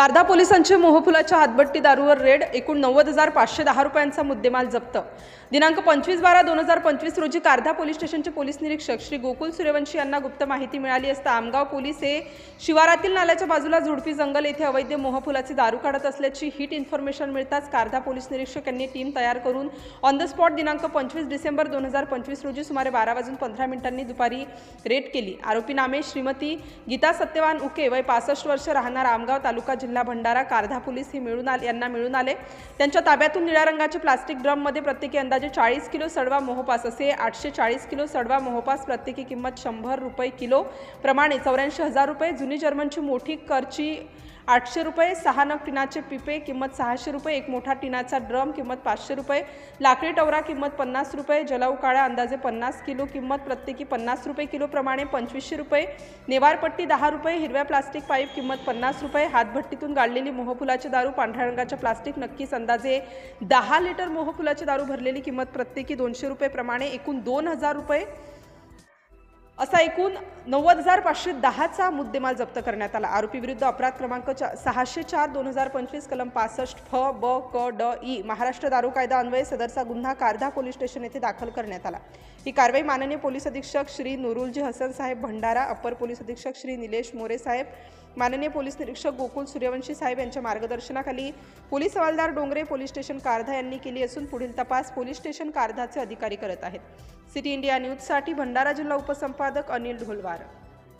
कारदा पोलिसांची मोहफुलाच्या हातभट्टी दारूवर रेड एकूण नव्वद हजार पाचशे दहा रुपयांचा मुद्देमाल जप्त. दिनांक पंचवीस बारा दोन हजार पंचवीस रोजी कारधा पोलीस स्टेशनचे पोलीस निरीक्षक श्री गोकुल सूर्यवंशी यांना गुप्त माहिती मिळाली असता आमगाव पोलीस हे शिवारातील नाल्याच्या बाजूला झुडपी जंगल येथे अवैध मोहफुलाचे दारू काढत असल्याची हिट इन्फॉर्मेशन मिळताच कारधा पोलीस निरीक्षक यांनी टीम तयार करून ऑन द स्पॉट दिनांक पंचवीस डिसेंबर दोन हजार पंचवीस रोजी सुमारे बारा वाजून पंधरा मिनिटांनी दुपारी रेड केली. आरोपी नामे श्रीमती गीता सत्यवान उके वय पासष्ट वर्ष राहणार आमगाव तालुका जिल्हा भंडारा कारधा पोलीस हे मिळून आले यांना मिळून आले. त्यांच्या ताब्यातून निळ्या रंगाचे प्लास्टिक ड्रममध्ये प्रत्येकी अंदाजे चाळीस किलो सडवा मोहपास असे आठशे चाळीस किलो सडवा मोहपास प्रत्येकी किंमत शंभर रुपये किलो. प्रमाणे चौऱ्याऐंशी हजार रुपये जुनी जर्मनची मोठी करची आठशे रुपये सहा नग टिनाचे पिपे किंमत सहाशे रुपये एक मोठा टिनाचा ड्रम किंमत पाचशे रुपये लाकडी टवरा किंमत पन्नास रुपये जलाऊ काळ्या अंदाजे पन्नास किलो किंमत प्रत्येकी पन्नास रुपये किलोप्रमाणे पंचवीसशे रुपये नेवारपट्टी दहा रुपये हिरव्या प्लास्टिक पाईप किंमत पन्नास रुपये हातभट्टीतून गाळलेली मोहफुलाचे दारू पांढऱ्या रंगाच्या प्लास्टिक नक्कीच अंदाजे दहा लिटर मोहफुलाचे दारू भरलेली किंमत प्रत्येकी दोनशे रुपये प्रमाणे एकूण दोन हजार रुपये असा एकूण नव्वद हजार पाचशे दहाचा मुद्देमाल जप्त करण्यात आला. आरोपी विरुद्ध अपराध क्रमांक चा सहाशे चार दोन हजार पंचवीस कलम पासष्ट फ ब क ड ई महाराष्ट्र दारू कायदा अन्वये सदरचा गुन्हा कारधा पोलीस स्टेशन येथे दाखल करण्यात आला. ही कारवाई माननीय पोलीस अधीक्षक श्री नुरुलजी हसन साहेब भंडारा अप्पर पोलीस अधीक्षक श्री निलेश मोरे साहेब माननीय पोलीस निरीक्षक गोकुल सूर्यवंशी साहेब यांच्या मार्गदर्शनाखाली पोलीस हवालदार डोंगरे पोलीस स्टेशन कारधा यांनी केली असून पुढील तपास पोलीस स्टेशन कारधाचे अधिकारी करत आहेत. सिटी इंडिया न्यूजसाठी भंडारा जिल्हा उपसंपादक अनिल ढोलवार.